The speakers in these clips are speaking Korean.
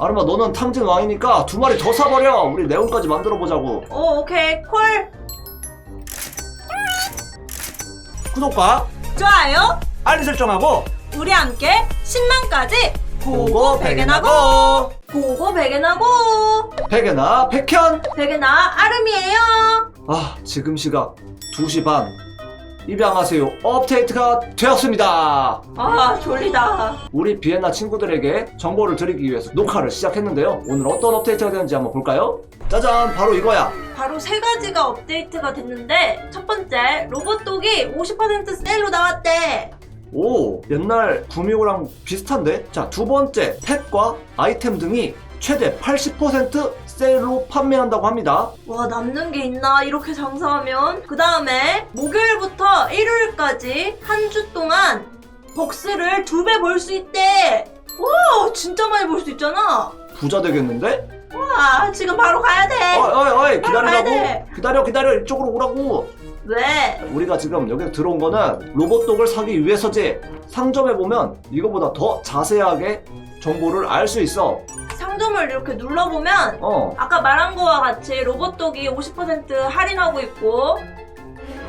아르마 너는 탕진 왕이니까 두 마리 더 사버려. 우리 네온까지 만들어 보자고. 오 오케이. 콜. 구독과 좋아요. 알림 설정하고 우리 함께 10만까지 보고 발견하고. 보고 배견하고. 백에나 백현. 배견아 아름이에요. 아 지금 시각 2시 반 입양하세요. 업데이트가 되었습니다. 아 졸리다. 우리 비엔나 친구들에게 정보를 드리기 위해서 녹화를 시작했는데요. 오늘 어떤 업데이트가 되는지 한번 볼까요? 짜잔 바로 이거야. 바로 세 가지가 업데이트가 됐는데 첫 번째 로봇독이 50% 세일로 나왔대. 오 옛날 구미호랑 비슷한데? 자 두 번째 펫과 아이템 등이 최대 80% 세일로 판매한다고 합니다. 와 남는 게 있나? 이렇게 장사하면? 그 다음에 목요일부터 일요일까지 한 주 동안 벅스를 두 배 벌 수 있대. 와 진짜 많이 벌 수 있잖아. 부자 되겠는데? 와 지금 바로 가야 돼. 어이 어이 어이 가야. 기다리라고. 기다려 기다려. 이쪽으로 오라고. 왜? 우리가 지금 여기 들어온 거는 로봇독을 사기 위해서지. 상점에 보면 이거보다 더 자세하게 정보를 알 수 있어 상점을 이렇게 눌러보면 어 아까 말한 거와 같이 로봇독이 50% 할인하고 있고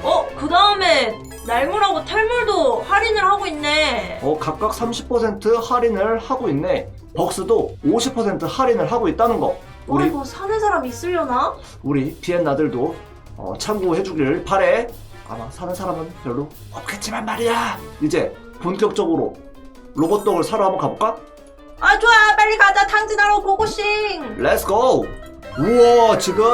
어? 그 다음에 날물하고 탈물도 할인을 하고 있네 어, 각각 30% 할인을 하고 있네 벅스도 50% 할인을 하고 있다는 거와 우리 이거 사는 사람 있으려나? 우리 비엔나들도 어, 참고해 주기를 바래 아마 사는 사람은 별로 없겠지만 말이야 이제 본격적으로 로봇독을 사러 한번 가볼까? 아 좋아. 빨리 가자. 탕진하러 고고싱. 렛츠고! 우와 지금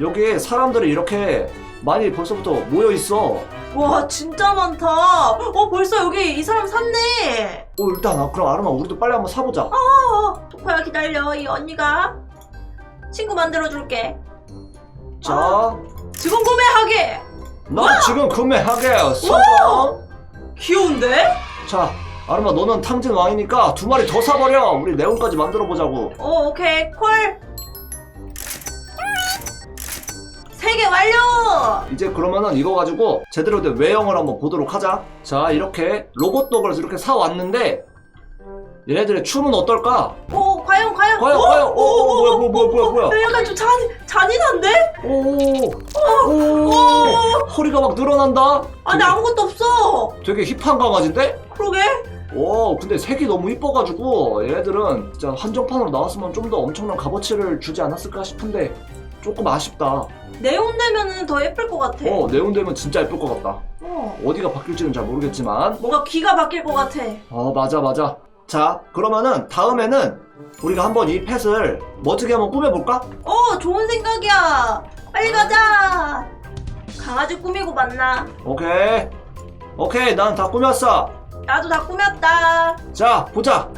여기 사람들이 이렇게 많이 벌써부터 모여있어. 와 진짜 많다. 어 벌써 여기 이 사람 샀네. 어 일단 아, 그럼 아르마 우리도 빨리 한번 사보자. 어 토코야 기다려. 이 언니가 친구 만들어줄게. 자, 지금 구매하기 나 지금 구매하게. 성공. 귀여운데? 자 아르마 너는 탕진 왕이니까 두 마리 더 사버려. 우리 네온까지 만들어 보자고. 오 오케이. 콜. 세 개 완료! 이제 그러면은 이거 가지고 제대로 된 외형을 한번 보도록 하자. 자 이렇게 로봇 독을 이렇게 사왔는데 얘네들의 춤은 어떨까? 오 과연 과연 과연, 오, 과연. 오, 오, 오, 뭐야, 뭐야, 뭐야, 뭐야, 뭐야. 오, 약간 좀 잔, 잔인한데? 오, 오, 허리가 막 늘어난다. 아니 되게, 아무것도 없어 되게 힙한 강아지인데? 그러게 오, 근데 색이 너무 이뻐가지고 얘네들은 진짜 한정판으로 나왔으면 좀 더 엄청난 값어치를 주지 않았을까 싶은데 조금 아쉽다. 네온 되면은 더 예쁠 것 같아 어, 네온되면 진짜 예쁠 것 같다. 어. 어디가 바뀔지는 잘 모르겠지만. 뭔가 귀가 바뀔 것 같아 어, 맞아, 맞아. 자, 그러면은 다음에는 우리가 한번 이 펫을 멋지게 한번 꾸며볼까? 어 좋은 생각이야 빨리 가자 강아지 꾸미고 만나 오케이. 오케이, 난 다 꾸몄어. 나도 다 꾸몄다 자, 보자.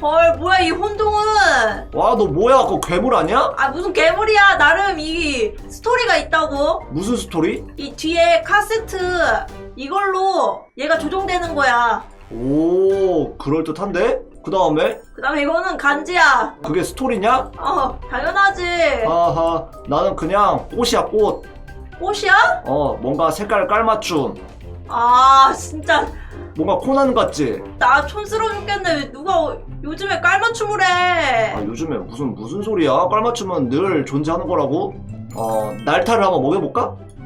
헐 뭐야 이 혼동은 와, 너 뭐야? 그거 괴물 아니야? 아 무슨 괴물이야 나름 이 스토리가 있다고 무슨 스토리? 이 뒤에 카세트 이걸로 얘가 조종되는 거야 오, 그럴듯한데? 그 다음에? 그 다음에 이거는 간지야 그게 스토리냐? 어 당연하지 아하, 나는 그냥 꽃이야, 꽃. 꽃이야? 어, 뭔가 색깔 깔맞춤. 아 진짜 뭔가 코난 같지? 나 촌스러워 죽겠네 왜 누가 요즘에 깔맞춤을 해 아, 요즘에 무슨, 무슨 소리야? 깔맞춤은 늘 존재하는 거라고? 어, 날타를 한번 먹여볼까?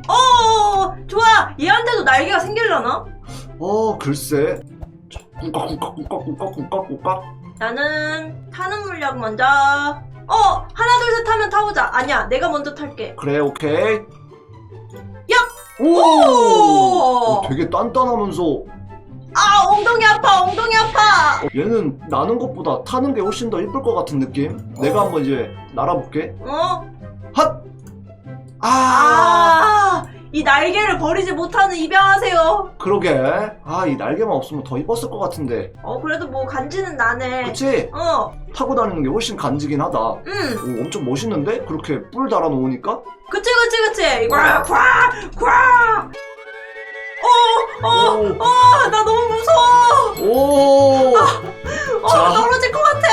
어 좋아 얘한테도 날개가 생기려나? 어, 글쎄. 꿀깍. 나는 타는 물약 먼저 어 하나 둘 셋 하면 타보자 아니야 내가 먼저 탈게 그래, 오케이. 야! 오! 오! 어, 되게 단단하면서 아 엉덩이 아파 엉덩이 아파 어, 얘는 나는 것보다 타는 게 훨씬 더 이쁠 것 같은 느낌? 내가 한번 이제 날아볼게. 어? 핫! 아! 아 이 날개를 버리지 못하는 입양하세요 그러게. 아, 이 날개만 없으면 더 이뻤을 것 같은데. 어 그래도 뭐 간지는 나네 그치? 어 타고 다니는 게 훨씬 간지긴 하다. 오, 응. 엄청 멋있는데? 그렇게 뿔 달아놓으니까? 그치 그치 그치 꽉 꽉 꽉 어, 어, 오! 어, 나 너무 무서워. 오! 어, 자. 떨어질 것 같아.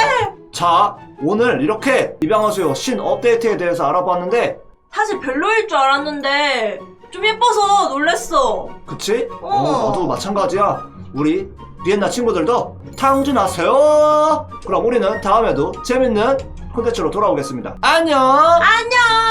자, 오늘 이렇게 입양하세요 신 업데이트에 대해서 알아봤는데, 사실 별로일 줄 알았는데 좀 예뻐서 놀랬어. 그치? 어. 어, 나도 마찬가지야. 우리 비엔나 친구들도 탕진하세요. 그럼 우리는 다음에도 재밌는 콘텐츠로 돌아오겠습니다. 안녕. 안녕!